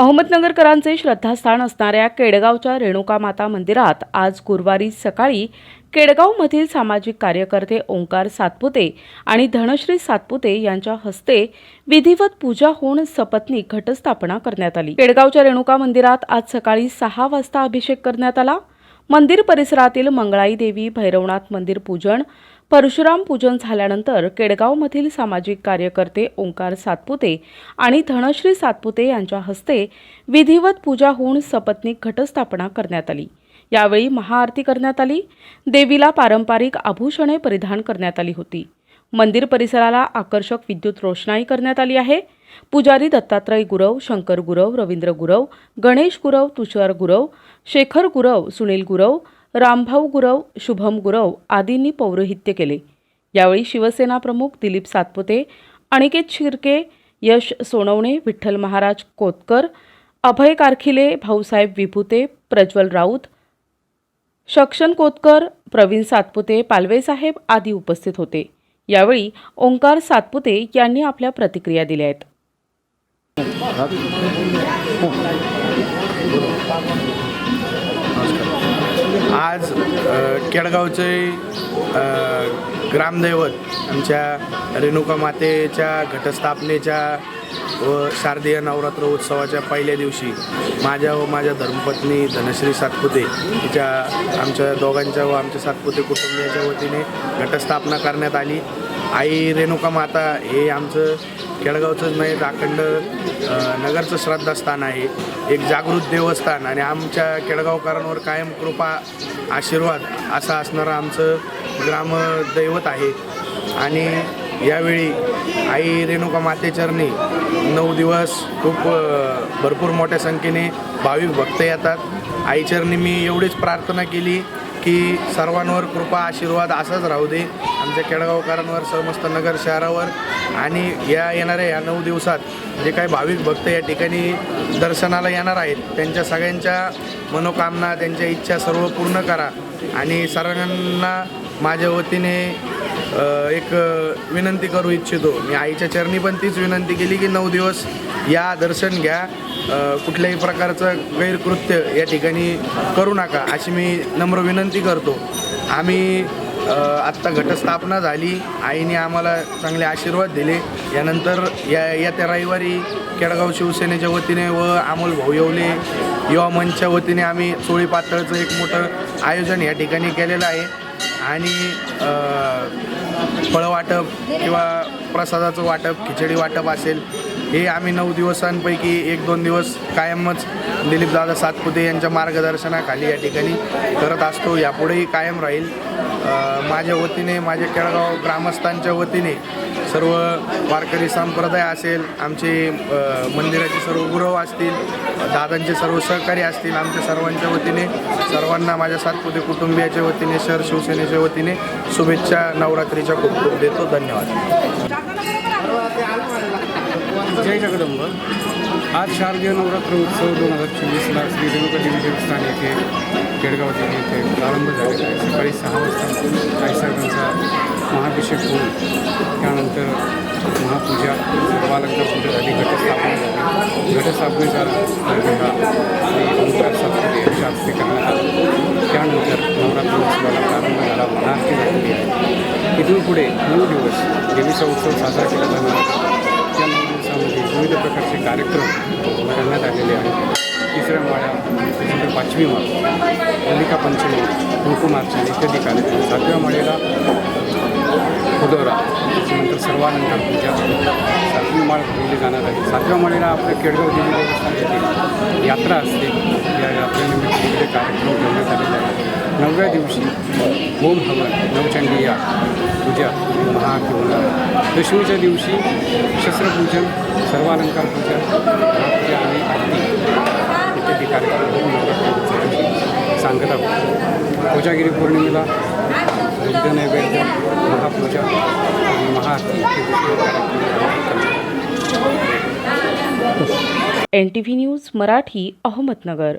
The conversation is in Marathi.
अहमदनगरकरांचे श्रद्धास्थान असणाऱ्या केडगावच्या रेणुका माता मंदिरात आज गुरुवारी सकाळी केडगावमधील सामाजिक कार्यकर्ते ओंकार सातपुते आणि धनश्री सातपुते यांच्या हस्ते विधिवत पूजा होऊन सपत्नी घटस्थापना करण्यात आली. केडगावच्या रेणुका मंदिरात आज सकाळी सहा वाजता अभिषेक करण्यात आला. मंदिर परिसरातील मंगळाई देवी भैरवनाथ मंदिर पूजन परशुराम पूजन झाल्यानंतर केडगावमधील सामाजिक कार्यकर्ते ओंकार सातपुते आणि धनश्री सातपुते यांच्या हस्ते विधिवत पूजा होऊन सपत्नीक घटस्थापना करण्यात आली. यावेळी महाआरती करण्यात आली. देवीला पारंपरिक आभूषणे परिधान करण्यात आली होती. मंदिर परिसराला आकर्षक विद्युत रोषणाई करण्यात आली आहे. पुजारी दत्तात्रय गुरव शंकर गुरव रवींद्र गुरव गणेश गुरव तुषार गुरव शेखर गुरव सुनील गुरव रामभाऊ गुरव शुभम गुरव आदींनी पौरोहित्य केले. यावेळी शिवसेना प्रमुख दिलीप सातपुते अनिकेत शिर्के यश सोनवणे विठ्ठल महाराज कोतकर अभय कारखिले भाऊसाहेब विभुते प्रज्वल राऊत शक्षन कोतकर प्रवीण सातपुते पालवेसाहेब आदी उपस्थित होते. यावेळी ओंकार सातपुते यांनी आपल्या प्रतिक्रिया दिल्या आहेत. आज केडगावचे ग्रामदैवत आमच्या रेणुका मातेच्या घटस्थापनेच्या व शारदीय नवरात्र उत्सवाच्या पहिल्या दिवशी माझ्या व माझ्या धर्मपत्नी धनश्री सातपुते तिच्या आमच्या दोघांच्या व आमच्या सातपुते कुटुंबियाच्या वतीने घटस्थापना करण्यात आली. आई रेणुका माता हे आमचं केळगावचंच नाही म्हणजे तर अखंड नगरचं श्रद्धास्थान आहे. एक जागृत देवस्थान आणि आमच्या केळगावकरांवर कायम कृपा आशीर्वाद असा असणारं आमचं ग्रामदैवत आहे. आणि यावेळी आई रेणुका मातेचरणी नऊ दिवस खूप भरपूर मोठ्या संख्येने भाविक भक्त येतात. आईचरणी मी एवढीच प्रार्थना केली की सर्वांवर कृपा आशीर्वाद असाच राहू दे. आमच्या केळगावकरांवर समस्त नगर शहरावर आणि या येणाऱ्या या नऊ दिवसात जे काही भाविक भक्त या ठिकाणी दर्शनाला येणार आहेत त्यांच्या सगळ्यांच्या मनोकामना त्यांच्या इच्छा सर्व पूर्ण करा. आणि सर्वांना माझ्या वतीने एक विनंती करू इच्छितो. मी आईच्या चरणी पण तीच विनंती केली की नऊ दिवस या दर्शन घ्या. कुठल्याही प्रकारचं गैरकृत्य या ठिकाणी करू नका अशी मी नम्र विनंती करतो. आम्ही आत्ता घटस्थापना झाली. आईने आम्हाला चांगले आशीर्वाद दिले. यानंतर या येत्या रविवारी केडगाव शिवसेनेच्या वतीने व अमोल भाऊ येवले युवा मंचच्या वतीने आम्ही चोळी पातळचं एक मोठं आयोजन या ठिकाणी केलेलं आहे. आणि फळं वाटप किंवा प्रसादाचं वाटप खिचडी वाटप असेल हे आम्ही नऊ दिवसांपैकी एक दोन दिवस कायमच दिलीपदादा सातपुते यांच्या मार्गदर्शनाखाली या ठिकाणी करत असतो. यापुढेही कायम राहील. माझ्या वतीने माझ्या केळगाव ग्रामस्थांच्या वतीने सर्व वारकरी संप्रदाय असेल आमचे मंदिराचे सर्व गुरव असतील दादांचे सर्व सहकारी असतील आमच्या सर्वांच्या वतीने सर्वांना माझ्या सातपुते कुटुंबियाच्या वतीने शहर शिवसेनेच्या वतीने शुभेच्छा नवरात्रीच्या खूप खूप देतो धन्यवाद. जय जगदंब. आज शारदीय नवरात्र उत्सव दोन हजार चोवीसला श्री रेणुका देवी देवस्थान येथे केडगाव देवी इथे प्रारंभ झालेला आहे सकाळी सहा वाजता आईसाहेबांचा महाभिषेक होऊन त्यानंतर महापूजा सर्वालंकार पूजा झाली. घटस्थापना झाली. घटस्थापनेचा निर्णय हा श्री ओंकार सातपुते यांच्या हस्ते करण्यात आला. त्यानंतर नवरात्र उत्सवाला प्रारंभ झाला. महाआरती झालेली आहे. इथून पुढे नऊ दिवस देवीचा उत्सव साजरा केला जाणार त्या नऊ दिवसामध्ये विविध प्रकारचे कार्यक्रम करण्यात आलेले आहेत. तिसऱ्या माळ्या त्याच्यानंतर पाचवी माळ होलिका पंचमी कुंकुमार्चन इत्यादी कार्यक्रम. सातव्या माळेला खुदोरा त्याच्यानंतर सर्वानंतर पूजा. सातवी माळ भरवली जाणार आहे. सातव्या माळेला आपल्या केडगाव देवी देवस्थान येथे यात्रा असते. या यात्रेनिमित्त विविध कार्यक्रम ठेवण्यात आलेले आहेत. नवव्या दिवशी होम हवन नवचंडी या पूजा महाआरती होणार दशमीच्या दिवशी शस्त्रपूजन सर्वालंकार पूजा महापूजा आणि आरती. कार्यक्रम होऊन नवरात्र उत्सवाची कोजागिरी पौर्णिमेला बुद्ध नैवेद्य महापूजा महाआरती N T V news Marathi Ahmednagar